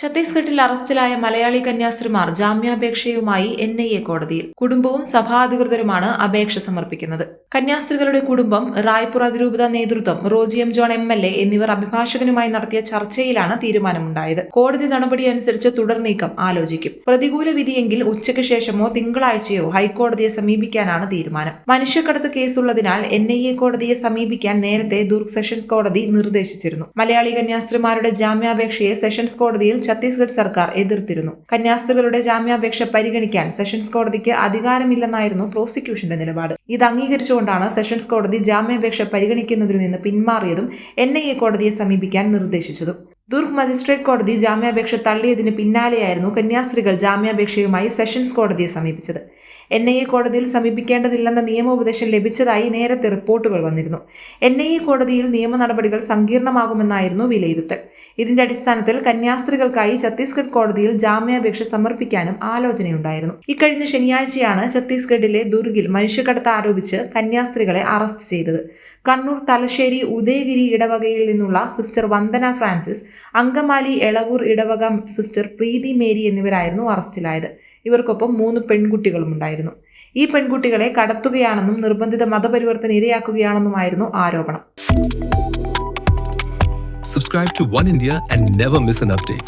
ഛത്തീസ്ഗഡിൽ അറസ്റ്റിലായ മലയാളി കന്യാസ്ത്രീമാർ ജാമ്യാപേക്ഷയുമായി എൻ ഐ എ കോടതിയിൽ. കുടുംബവും സഭാധികൃതരുമാണ് അപേക്ഷ സമർപ്പിക്കുന്നത്. കന്യാസ്ത്രീകളുടെ കുടുംബം റായ്പൂർ അതിരൂപത നേതൃത്വം Roji M John M L A എന്നിവർ അഭിഭാഷകനുമായി നടത്തിയ ചർച്ചയിലാണ് തീരുമാനമുണ്ടായത്. കോടതി നടപടി അനുസരിച്ച് തുടർ നീക്കം ആലോചിക്കും. പ്രതികൂല വിധിയെങ്കിൽ ഉച്ചയ്ക്ക് ശേഷമോ തിങ്കളാഴ്ചയോ ഹൈക്കോടതിയെ സമീപിക്കാനാണ് തീരുമാനം. മനുഷ്യക്കടത്ത് കേസുള്ളതിനാൽ എൻ ഐ എ കോടതിയെ സമീപിക്കാൻ നേരത്തെ ദുർഗ് സെഷൻസ് കോടതി നിർദ്ദേശിച്ചിരുന്നു. മലയാളി കന്യാസ്ത്രീമാരുടെ ജാമ്യാപേക്ഷയെ സെഷൻസ് കോടതിയിൽ ഛത്തീസ്ഗഡ് സർക്കാർ എതിർത്തിരുന്നു. കന്യാസ്ത്രീകളുടെ ജാമ്യാപേക്ഷ പരിഗണിക്കാൻ സെഷൻസ് കോടതിക്ക് അധികാരമില്ലെന്നായിരുന്നു പ്രോസിക്യൂഷന്റെ നിലപാട്. ഇത് അംഗീകരിച്ചുകൊണ്ടാണ് സെഷൻസ് കോടതി ജാമ്യാപേക്ഷ പരിഗണിക്കുന്നതിൽ നിന്ന് പിന്മാറിയതും എൻ ഐ എ കോടതിയെ സമീപിക്കാൻ നിർദ്ദേശിച്ചതും. ദുർഗ് മജിസ്ട്രേറ്റ് കോടതി ജാമ്യാപേക്ഷ തള്ളിയതിന് പിന്നാലെയായിരുന്നു കന്യാസ്ത്രീകൾ ജാമ്യാപേക്ഷയുമായി സെഷൻസ് കോടതിയെ സമീപിച്ചത്. എൻ ഐ എ കോടതിയിൽ സമീപിക്കേണ്ടതില്ലെന്ന നിയമോപദേശം ലഭിച്ചതായി നേരത്തെ റിപ്പോർട്ടുകൾ വന്നിരുന്നു. എൻ ഐ എ കോടതിയിൽ നിയമ നടപടികൾ സങ്കീർണമാകുമെന്നായിരുന്നു വിലയിരുത്തൽ. ഇതിന്റെ അടിസ്ഥാനത്തിൽ കന്യാസ്ത്രീകൾക്കായി ഛത്തീസ്ഗഡ് കോടതിയിൽ ജാമ്യാപേക്ഷ സമർപ്പിക്കാനും ആലോചനയുണ്ടായിരുന്നു. ഇക്കഴിഞ്ഞ ശനിയാഴ്ചയാണ് ഛത്തീസ്ഗഡിലെ ദുർഗിൽ മനുഷ്യക്കടത്ത് ആരോപിച്ച് കന്യാസ്ത്രീകളെ അറസ്റ്റ് ചെയ്തത്. കണ്ണൂർ തലശ്ശേരി ഉദയഗിരി ഇടവകയിൽ നിന്നുള്ള സിസ്റ്റർ വന്ദന ഫ്രാൻസിസ് അങ്കമാലി എളവൂർ ഇടവക സിസ്റ്റർ പ്രീതി മേരി എന്നിവരായിരുന്നു അറസ്റ്റിലായത്. ഇവർക്കൊപ്പം മൂന്ന് പെൺകുട്ടികളും ഉണ്ടായിരുന്നു ഈ പെൺകുട്ടികളെ കടത്തുകയാണെന്നും നിർബന്ധിത മതപരിവർത്തന ഇരയാക്കുകയാണെന്നുമായിരുന്നു ആരോപണം Subscribe to One India and never miss an update.